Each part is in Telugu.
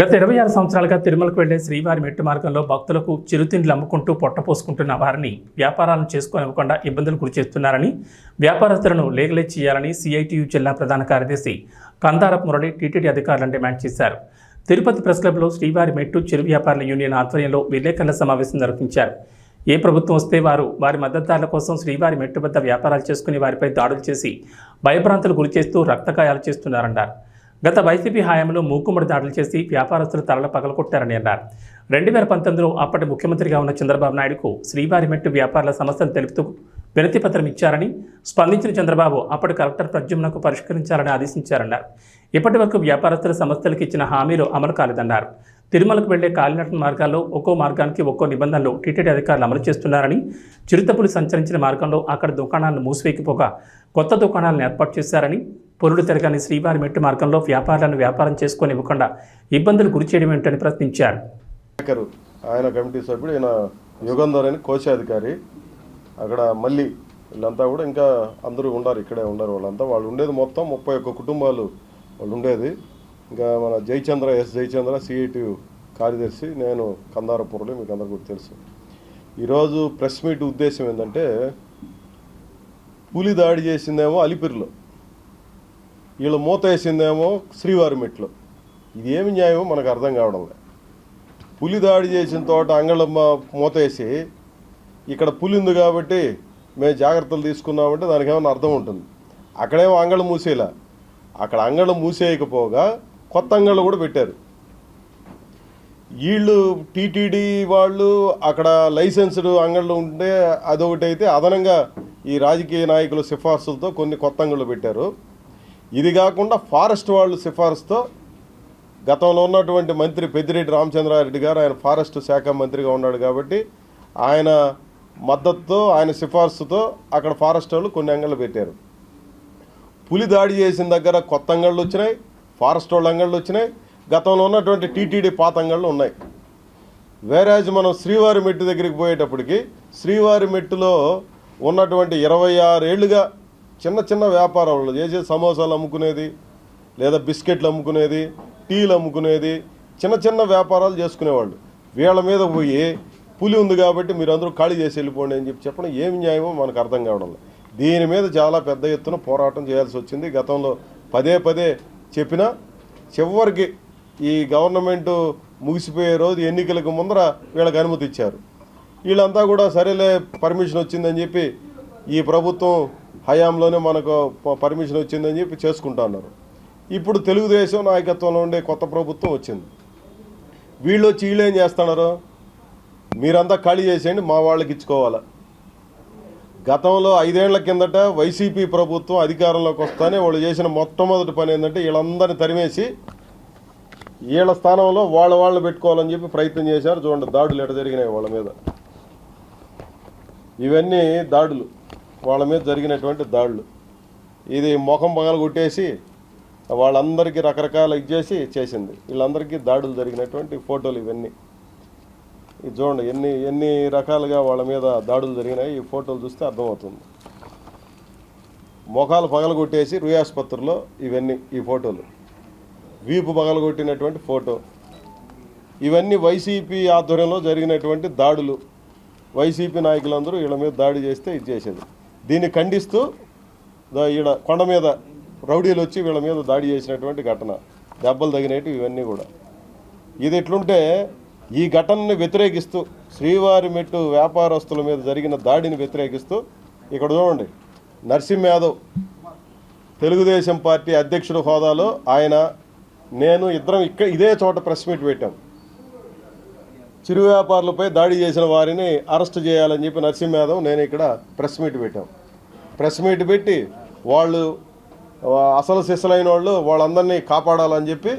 గత ఇరవై ఆరు సంవత్సరాలుగా తిరుమలకు వెళ్ళే శ్రీవారి మెట్టు మార్గంలో భక్తులకు చిరుతిండ్లు అమ్ముకుంటూ పొట్టపోసుకుంటున్న వారిని వ్యాపారాలను చేసుకోనివ్వకుండా ఇబ్బందులు గురిచేస్తున్నారని వ్యాపారస్తులను లేగలేజ్ చేయాలని సిఐటియు జిల్లా ప్రధాన కార్యదర్శి కందారపు మురళి టీటీడీ అధికారులను డిమాండ్ చేశారు. తిరుపతి ప్రెస్ క్లబ్లో శ్రీవారి మెట్టు చిరు వ్యాపారుల యూనియన్ ఆధ్వర్యంలో విలేకరుల సమావేశం నిర్వహించారు. ఏ ప్రభుత్వం వస్తే వారు వారి మద్దతుదారుల కోసం శ్రీవారి మెట్టు వద్ద వ్యాపారాలు చేసుకుని వారిపై దాడులు చేసి భయభ్రాంతులు గురిచేస్తూ రక్తగాయాలు చేస్తున్నారన్నారు. గత వైసీపీ హయాంలో మూకుమ్మడి దాడులు చేసి వ్యాపారస్తులు తలల పగలకొట్టారని అన్నారు. రెండు వేల పంతొమ్మిదిలో అప్పటి ముఖ్యమంత్రిగా ఉన్న చంద్రబాబు నాయుడుకు శ్రీవారి మెట్టు వ్యాపారుల సమస్యలు తెలుపుతూ వినతి పత్రం ఇచ్చారని స్పందించిన చంద్రబాబు అప్పటి కలెక్టర్ ప్రద్యుమ్నకు పరిష్కరించాలని ఆదేశించారన్నారు. ఇప్పటి వరకు వ్యాపారస్తుల సంస్థలకు ఇచ్చిన హామీలు అమలు కాలేదన్నారు. తిరుమలకు వెళ్ళే కాలినట్ల మార్గాల్లో ఒక్కో మార్గానికి ఒక్కో నిబంధనలు టీటీడీ అధికారులు అమలు చేస్తున్నారని చిరుతపులు సంచరించిన మార్గంలో అక్కడ దుకాణాలను మూసివేయకపోగా కొత్త దుకాణాలను ఏర్పాటు చేశారని పొరుడు తిరగని శ్రీవారి మెట్టు మార్గంలో వ్యాపారాలను వ్యాపారం చేసుకొని ఇవ్వకుండా ఇబ్బందులు గురి చేయడం ఏంటని ప్రశ్నించారు. ఆయన కమిటీ సభ్యుడు ఈయన యుగంధర్ అని కోశాధికారి. అక్కడ మళ్ళీ వీళ్ళంతా కూడా ఇంకా అందరూ ఉండరు ఇక్కడే ఉండరు వాళ్ళంతా. వాళ్ళు ఉండేది మొత్తం ముప్పై ఒక్క కుటుంబాలు వాళ్ళు ఉండేది. ఇంకా మన జయచంద్ర ఎస్ జయచంద్ర సిఐటి కార్యదర్శి నేను కందారపురలో మీకు అందరు కూడా తెలుసు. ఈరోజు ప్రెస్ మీట్ ఉద్దేశం ఏంటంటే పులి దాడి చేసిందేమో అలిపిరిలో. వీళ్ళు మూత వేసిందేమో శ్రీవారి మెట్లు. ఇది ఏమి న్యాయమో మనకు అర్థం కావడం లేదు. పులి దాడి చేసిన తోట అంగళం మూత వేసి ఇక్కడ పులి ఉంది కాబట్టి మేము జాగ్రత్తలు తీసుకున్నామంటే దానికి ఏమైనా అర్థం ఉంటుంది. అక్కడేమో అంగళం మూసేలా. అక్కడ అంగళం మూసేయకపోగా కొత్త అంగళ్ళు కూడా పెట్టారు. వీళ్ళు టీటీడీ వాళ్ళు అక్కడ లైసెన్స్డ్ అంగళ్ళు ఉంటే అదొకటి అయితే అదనంగా ఈ రాజకీయ నాయకుల సిఫార్సులతో కొన్ని కొత్త అంగళ్ళు పెట్టారు. ఇది కాకుండా ఫారెస్ట్ వాళ్ళు సిఫార్సుతో గతంలో ఉన్నటువంటి మంత్రి పెద్దిరెడ్డి రామచంద్రారెడ్డి గారు ఆయన ఫారెస్ట్ శాఖ మంత్రిగా ఉన్నాడు కాబట్టి ఆయన మద్దతుతో ఆయన సిఫార్సుతో అక్కడ ఫారెస్ట్ వాళ్ళు కొన్ని అంగళ్ళు పెట్టారు. పులి దాడి చేసిన దగ్గర కొత్త అంగళ్ళు వచ్చినాయి ఫారెస్ట్ వాళ్ళ అంగళ్ళు వచ్చినాయి గతంలో ఉన్నటువంటి టీటీడీ పాత అంగళ్ళు ఉన్నాయి. వేరేజ్ మనం శ్రీవారి మెట్టు దగ్గరికి పోయేటప్పటికి శ్రీవారి మెట్టులో ఉన్నటువంటి ఇరవై ఆరేళ్ళుగా చిన్న చిన్న వ్యాపారాలు చేసే సమోసాలు అమ్ముకునేది లేదా బిస్కెట్లు అమ్ముకునేది టీలు అమ్ముకునేది చిన్న చిన్న వ్యాపారాలు చేసుకునేవాళ్ళు. వీళ్ళ మీద పోయి పులి ఉంది కాబట్టి మీరు అందరూ ఖాళీ చేసి వెళ్ళిపోండి అని చెప్పి చెప్పడం ఏమి న్యాయమో మనకు అర్థం కావడం లేదు. దీని మీద చాలా పెద్ద ఎత్తున పోరాటం చేయాల్సి వచ్చింది. గతంలో పదే పదే చెప్పినా చివరికి ఈ గవర్నమెంట్ ముగిసిపోయే రోజు ఎన్నికలకు ముందర వీళ్ళకి అనుమతి ఇచ్చారు. వీళ్ళంతా కూడా సరేలే పర్మిషన్ వచ్చిందని చెప్పి ఈ ప్రభుత్వం హయాంలోనే మనకు పర్మిషన్ వచ్చిందని చెప్పి చేసుకుంటా ఉన్నారు. ఇప్పుడు తెలుగుదేశం నాయకత్వంలో ఉండే కొత్త ప్రభుత్వం వచ్చింది. వీళ్ళు వచ్చి వీళ్ళు ఏం చేస్తున్నారు? మీరంతా ఖాళీ చేసేయండి మా వాళ్ళకి ఇచ్చుకోవాలా. గతంలో ఐదేళ్ళ కిందట వైసీపీ ప్రభుత్వం అధికారంలోకి వస్తానే వాళ్ళు చేసిన మొట్టమొదటి పని ఏంటంటే వీళ్ళందరినీ తరిమేసి వీళ్ళ స్థానంలో వాళ్ళ వాళ్ళు పెట్టుకోవాలని చెప్పి ప్రయత్నం చేశారు. చూడండి దాడులు ఎట జరిగినాయి వాళ్ళ మీద. ఇవన్నీ దాడులు. వాళ్ళ మీద జరిగినటువంటి దాడులు. ఇది ముఖం పగల కొట్టేసి వాళ్ళందరికీ రకరకాల ఇచ్చేసి చేసింది. వీళ్ళందరికీ దాడులు జరిగినటువంటి ఫోటోలు ఇవన్నీ. ఇది చూడండి ఎన్ని ఎన్ని రకాలుగా వాళ్ళ మీద దాడులు జరిగినాయి ఈ ఫోటోలు చూస్తే అర్థమవుతుంది. మొఖాలు పగలగొట్టేసి రుయాసుపత్రిలో ఇవన్నీ ఈ ఫోటోలు. వీపు పగలగొట్టినటువంటి ఫోటో. ఇవన్నీ వైసీపీ ఆధ్వర్యంలో జరిగినటువంటి దాడులు. వైసీపీ నాయకులందరూ వీళ్ళ మీద దాడి చేస్తే ఇది చేసేది. దీన్ని ఖండిస్తూ ఈడ కొండ మీద రౌడీలు వచ్చి వీళ్ళ మీద దాడి చేసినటువంటి ఘటన దెబ్బలు తగినట్టు ఇవన్నీ కూడా. ఇది ఎట్లుంటే ఈ ఘటనని వ్యతిరేకిస్తూ శ్రీవారి మెట్టు వ్యాపారస్తుల మీద జరిగిన దాడిని వ్యతిరేకిస్తూ ఇక్కడ చూడండి నరసింహ యాదవ్ తెలుగుదేశం పార్టీ అధ్యక్షుడు హోదాలో ఆయన నేను ఇద్దరం ఇక్కడ ఇదే చోట ప్రెస్ మీట్ పెట్టాం. చిరు వ్యాపారులపై దాడి చేసిన వారిని అరెస్ట్ చేయాలని చెప్పి నరసింహ యాదవ్ నేను ఇక్కడ ప్రెస్ మీట్ పెట్టాం. ప్రెస్ మీట్ పెట్టి వాళ్ళు అసలు శిశులైన వాళ్ళు వాళ్ళందరినీ కాపాడాలని చెప్పి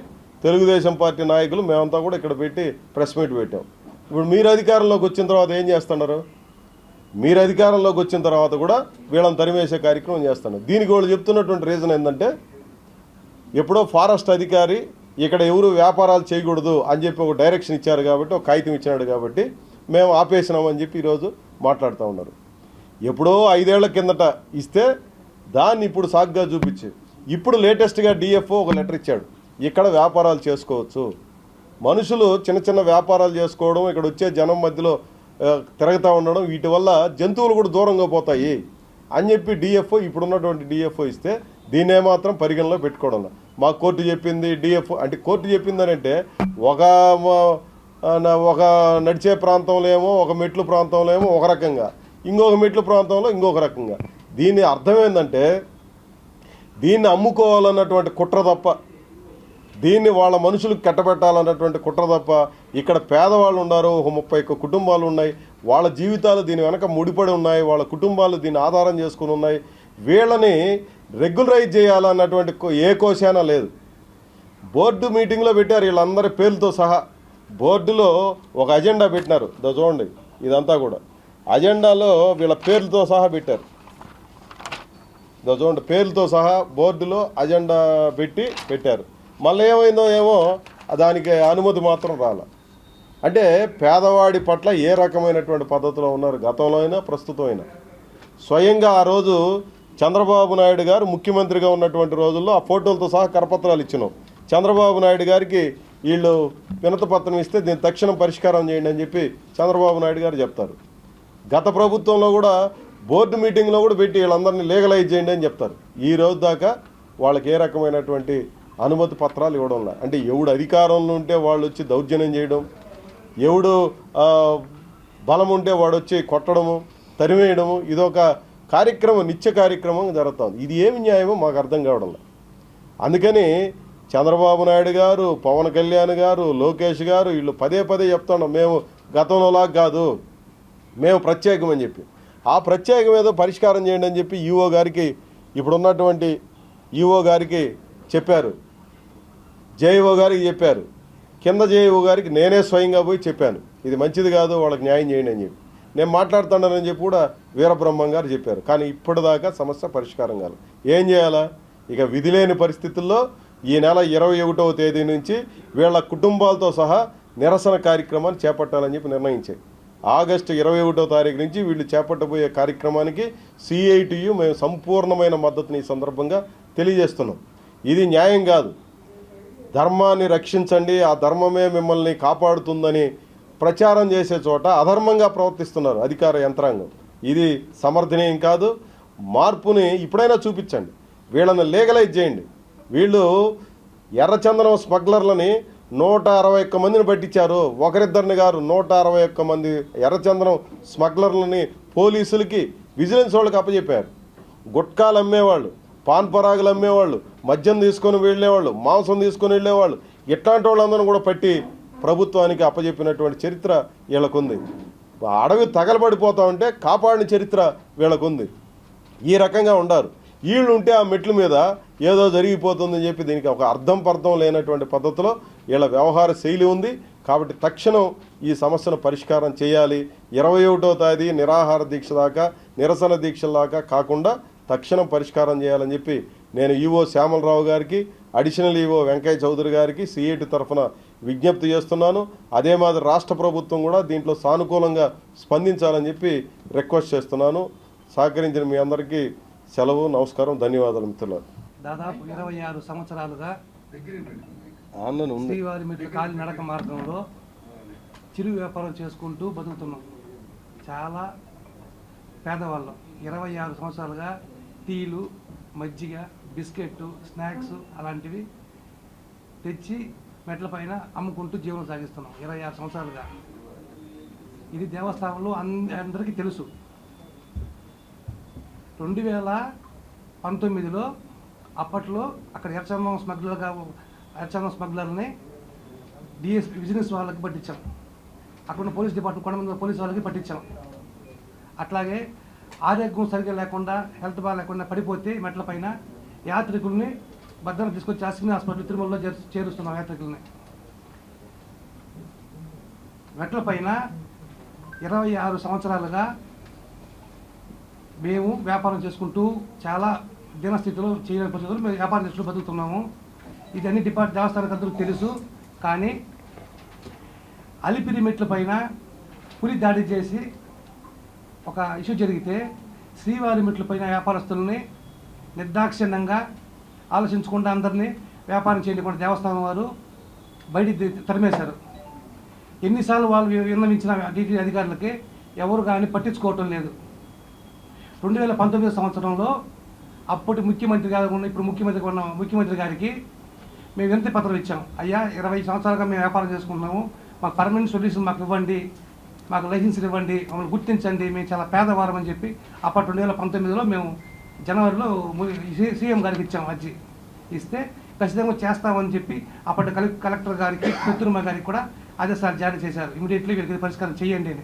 తెలుగుదేశం పార్టీ నాయకులు మేమంతా కూడా ఇక్కడ పెట్టి ప్రెస్ మీట్ పెట్టాం. ఇప్పుడు మీరు అధికారంలోకి వచ్చిన తర్వాత ఏం చేస్తున్నారు? మీరు అధికారంలోకి వచ్చిన తర్వాత కూడా వీళ్ళని తరిమేసే కార్యక్రమం చేస్తున్నారు. దీనికి వాళ్ళు చెప్తున్నటువంటి రీజన్ ఏంటంటే ఎప్పుడో ఫారెస్ట్ అధికారి ఇక్కడ ఎవరు వ్యాపారాలు చేయకూడదు అని చెప్పి ఒక డైరెక్షన్ ఇచ్చారు కాబట్టి ఒక కాగితం ఇచ్చినాడు కాబట్టి మేము ఆపేసినామని చెప్పి ఈరోజు మాట్లాడుతూ ఉన్నారు. ఎప్పుడో ఐదేళ్ళ కిందట ఇస్తే దాన్ని ఇప్పుడు సాగ్గా చూపించి. ఇప్పుడు లేటెస్ట్గా డిఎఫ్ఓ ఒక లెటర్ ఇచ్చాడు. ఇక్కడ వ్యాపారాలు చేసుకోవచ్చు. మనుషులు చిన్న చిన్న వ్యాపారాలు చేసుకోవడం ఇక్కడ వచ్చే జనం మధ్యలో తిరగతా తిరుగుతూ ఉండడం వీటి వల్ల జంతువులు కూడా దూరంగా పోతాయి అని చెప్పి డిఎఫ్ఓ ఇప్పుడున్నటువంటి డిఎఫ్ఓ ఇస్తే దీన్నే మాత్రం పరిగణలో పెట్టుకోవడం మా కోర్టు చెప్పింది డిఎఫ్ఓ అంటే కోర్టు చెప్పిందని అంటే ఒక నా- ఒక నడిచే ప్రాంతంలో ఏమో ఒక మెట్లు ప్రాంతంలో ఏమో ఒక రకంగా. ఇంకొక మెట్లు ప్రాంతంలో ఇంకొక రకంగా. దీని అర్థం ఏంటంటే దీన్ని అమ్ముకోవాలన్నటువంటి కుట్ర తప్ప దీన్ని వాళ్ళ మనుషులకు కట్టబెట్టాలన్నటువంటి కుట్ర తప్ప ఇక్కడ పేదవాళ్ళు ఉన్నారు ఒక ముప్పై ఒక్క కుటుంబాలు ఉన్నాయి వాళ్ళ జీవితాలు దీని వెనక ముడిపడి ఉన్నాయి వాళ్ళ కుటుంబాలు దీన్ని ఆధారం చేసుకుని ఉన్నాయి. వీళ్ళని రెగ్యులరైజ్ చేయాలన్నటువంటి ఏ కోశానా లేదు. బోర్డు మీటింగ్లో పెట్టారు వీళ్ళందరి పేర్లతో సహా. బోర్డులో ఒక అజెండా పెట్టినారు. దో చూడండి ఇదంతా కూడా. అజెండాలో వీళ్ళ పేర్లతో సహా పెట్టారు. చూడండి పేర్లతో సహా బోర్డులో అజెండా పెట్టి పెట్టారు. మళ్ళీ ఏమైందో ఏమో దానికి అనుమతి మాత్రం రాల. అంటే పేదవాడి పట్ల ఏ రకమైనటువంటి పద్ధతిలో ఉన్నారు గతంలో అయినా ప్రస్తుతం అయినా. స్వయంగా ఆ రోజు చంద్రబాబు నాయుడు గారు ముఖ్యమంత్రిగా ఉన్నటువంటి రోజుల్లో ఆ ఫోటోలతో సహా కరపత్రాలు ఇచ్చినాం. చంద్రబాబు నాయుడు గారికి వీళ్ళు వినతపత్రం ఇస్తే దీని తక్షణం పరిష్కారం చేయండి అని చెప్పి చంద్రబాబు నాయుడు గారు చెప్తారు. గత ప్రభుత్వంలో కూడా బోర్డు మీటింగ్లో కూడా పెట్టి వీళ్ళందరినీ లీగలైజ్ చేయండి అని చెప్తారు. ఈ రోజు దాకా వాళ్ళకి ఏ రకమైనటువంటి అనుమతి పత్రాలు ఇవ్వడం లేదు. అంటే ఎవడు అధికారంలో ఉంటే వాళ్ళు వచ్చి దౌర్జన్యం చేయడం ఎవడు బలం ఉంటే వాడు వచ్చి కొట్టడము తరిమేయడము ఇదొక కార్యక్రమం నిత్య కార్యక్రమం జరుగుతుంది. ఇది ఏమి న్యాయమో మాకు అర్థం కావడం అందుకని చంద్రబాబు నాయుడు గారు పవన్ కళ్యాణ్ గారు లోకేష్ గారు వీళ్ళు పదే పదే చెప్తాను మేము గతంలోలాగా కాదు. మేము ప్రత్యేకం అని చెప్పి. ఆ ప్రత్యేకం ఏదో పరిష్కారం చేయండి అని చెప్పి ఈఓ గారికి ఇప్పుడున్నటువంటి ఈఓ గారికి చెప్పారు. జేఈఓ గారికి చెప్పారు. కింద జేఈఓ గారికి నేనే స్వయంగా పోయి చెప్పాను. ఇది మంచిది కాదు వాళ్ళకి న్యాయం చేయండి అని చెప్పి. నేను మాట్లాడుతున్నానని చెప్పి కూడా వీరబ్రహ్మం గారు చెప్పారు. కానీ ఇప్పటిదాకా సమస్య పరిష్కారం కాదు ఏం చేయాలా? ఇక విధి లేని పరిస్థితుల్లో ఈ నెల ఇరవై ఒకటవ తేదీ నుంచి వీళ్ళ కుటుంబాలతో సహా నిరసన కార్యక్రమాన్ని చేపట్టాలని చెప్పి నిర్ణయించాయి ఆగస్టు ఇరవై ఒకటో తారీఖు నుంచి వీళ్ళు చేపట్టబోయే కార్యక్రమానికి సిఐటియు మేము సంపూర్ణమైన మద్దతుని ఈ సందర్భంగా తెలియజేస్తున్నాం. ఇది న్యాయం కాదు. ధర్మాన్ని రక్షించండి ఆ ధర్మమే మిమ్మల్ని కాపాడుతుందని ప్రచారం చేసే చోట అధర్మంగా ప్రవర్తిస్తున్నారు అధికార యంత్రాంగం. ఇది సమర్థనీయం కాదు. మార్పుని ఇప్పుడైనా చూపించండి. వీళ్ళని లీగలైజ్ చేయండి. వీళ్ళు ఎర్రచందనం స్మగ్లర్లని నూట అరవై ఒక్క మందిని పట్టించారు. ఒకరిద్దరిని గారు నూట అరవై ఒక్క మంది ఎర్రచందనం స్మగ్లర్లని పోలీసులకి విజిలెన్స్ వాళ్ళకి అప్పచెప్పారు గుట్కాలు అమ్మేవాళ్ళు పాన్ పరాగులు అమ్మేవాళ్ళు మద్యం తీసుకొని వెళ్ళేవాళ్ళు మాంసం తీసుకొని వెళ్ళేవాళ్ళు ఇట్లాంటి వాళ్ళందరూ కూడా పట్టి ప్రభుత్వానికి అప్పచెప్పినటువంటి చరిత్ర వీళ్ళకుంది. అడవి తగలబడిపోతా ఉంటే కాపాడిన చరిత్ర వీళ్ళకుంది. ఈ రకంగా ఉండారు. వీళ్ళు ఉంటే ఆ మెట్ల మీద ఏదో జరిగిపోతుందని చెప్పి దీనికి ఒక అర్థం పర్థం లేనటువంటి పద్ధతిలో వీళ్ళ వ్యవహార శైలి ఉంది. కాబట్టి తక్షణం ఈ సమస్యను పరిష్కారం చేయాలి. ఇరవై ఒకటో తేదీ నిరాహార దీక్ష దాకా నిరసన దీక్షల దాకా కాకుండా తక్షణం పరిష్కారం చేయాలని చెప్పి నేను ఈవో శ్యామలరావు గారికి అడిషనల్ ఈవో వెంకయ్య చౌదరి గారికి సిఐటి తరఫున విజ్ఞప్తి చేస్తున్నాను. అదే మాదిరి రాష్ట్ర ప్రభుత్వం కూడా దీంట్లో సానుకూలంగా స్పందించాలని చెప్పి రిక్వెస్ట్ చేస్తున్నాను. సహకరించిన మీ అందరికీ సెలవు నమస్కారం ధన్యవాదాలు మిత్రులు దాదాపు ఇరవై ఆరు సంవత్సరాలుగా ఆన్లైన్ ఉంది. శ్రీవారి మెట్లు కాలి నడక మార్గంలో చిరు వ్యాపారం చేసుకుంటూ బతుకుతున్నాం. చాలా పేదవాళ్ళం. ఇరవై ఆరు సంవత్సరాలుగా టీలు మజ్జిగ బిస్కెట్టు స్నాక్స్ అలాంటివి తెచ్చి మెట్లపైన అమ్ముకుంటూ జీవనం సాగిస్తున్నాం. ఇరవై ఆరు సంవత్సరాలుగా. ఇది దేవస్థానంలో అంద అందరికీ తెలుసు. రెండు వేల పంతొమ్మిదిలో అప్పట్లో అక్కడ ఎర్చందం స్మగ్లర్గా అర్చన స్మగ్లర్ని డిఎస్ బిజినెస్ వాళ్ళకి పట్టించాం. అక్కడ పోలీస్ డిపార్ట్మెంట్ కొండమంది పోలీస్ వాళ్ళకి పట్టించాం. అట్లాగే ఆరోగ్యం సరిగ్గా లేకుండా హెల్త్ బాగా లేకుండా పడిపోతే మెట్ల పైన యాత్రికుల్ని భద్రం తీసుకొచ్చి అశ్విని హాస్పిటల్ తిరుమలలో చేరుస్తున్నాం యాత్రికుల్ని. మెట్ల పైన ఇరవై ఆరు సంవత్సరాలుగా మేము వ్యాపారం చేసుకుంటూ చాలా దినస్థితిలో చేయలేని పరిస్థితుల్లో మేము వ్యాపారం చేసుకుంటూ బతుకుతున్నాము. ఇది అన్ని డిపార్ట్ దేవస్థానం అందరూ తెలుసు. కానీ అలిపిరి మెట్ల పైన పులి దాడి చేసి ఒక ఇష్యూ జరిగితే శ్రీవారి మెట్ల పైన వ్యాపారస్తుల్ని నిర్దాక్షిణ్యంగా ఆలోచించకుండా అందరినీ వ్యాపారం చేయకుండా దేవస్థానం వారు బయట తరిమేశారు. ఎన్నిసార్లు వాళ్ళు విన్నవించిన డీటీ అధికారులకి ఎవరు కానీ పట్టించుకోవటం లేదు. రెండు వేల పంతొమ్మిది సంవత్సరంలో అప్పటి ముఖ్యమంత్రి గారు ఉన్న ఇప్పుడు ముఖ్యమంత్రి ఉన్న ముఖ్యమంత్రి గారికి మేము వినతి పత్రం ఇచ్చాం. అయ్యా ఇరవై సంవత్సరాలుగా మేము వ్యాపారం చేసుకుంటున్నాము. మాకు పర్మనెంట్ సొల్యూషన్ మాకు ఇవ్వండి. మాకు లైసెన్స్ ఇవ్వండి. మమ్మల్ని గుర్తించండి. మేము చాలా పేదవారం అని చెప్పి అప్పటి రెండు వేల పంతొమ్మిదిలో మేము జనవరిలో సీఎం గారికి ఇచ్చాం అర్జీ. ఇస్తే ఖచ్చితంగా చేస్తామని చెప్పి అప్పటి కలె కలెక్టర్ గారికి పెత్తురుమ గారికి కూడా ఆదేశాలు జారీ చేశారు. ఇమీడియట్లీ వీరికి పరిష్కారం చేయండి అని.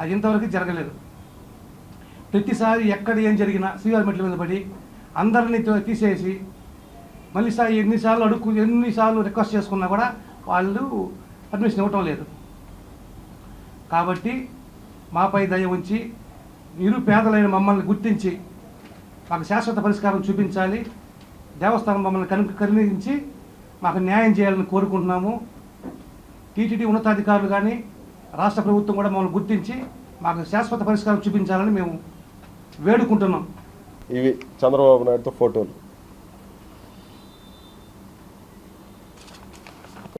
అది ఇంతవరకు జరగలేదు. ప్రతిసారి ఎక్కడ ఏం జరిగినా శ్రీవారి మెట్ల మీద పడి అందరినీ తీసేసి మళ్ళీ సార్ ఎన్నిసార్లు అడుగు ఎన్నిసార్లు రిక్వెస్ట్ చేసుకున్నా కూడా వాళ్ళు అడ్మిషన్ ఇవ్వటం లేదు. కాబట్టి మాపై దయ ఉంచి నిరుపేదలైన మమ్మల్ని గుర్తించి మాకు శాశ్వత పరిష్కారం చూపించాలి. దేవస్థానం మమ్మల్ని కను కరుణించి మాకు న్యాయం చేయాలని కోరుకుంటున్నాము. టీటీడీ ఉన్నతాధికారులు కానీ రాష్ట్ర ప్రభుత్వం కూడా మమ్మల్ని గుర్తించి మాకు శాశ్వత పరిష్కారం చూపించాలని మేము వేడుకుంటున్నాం. ఇవి చంద్రబాబు నాయుడుతో ఫోటోలు.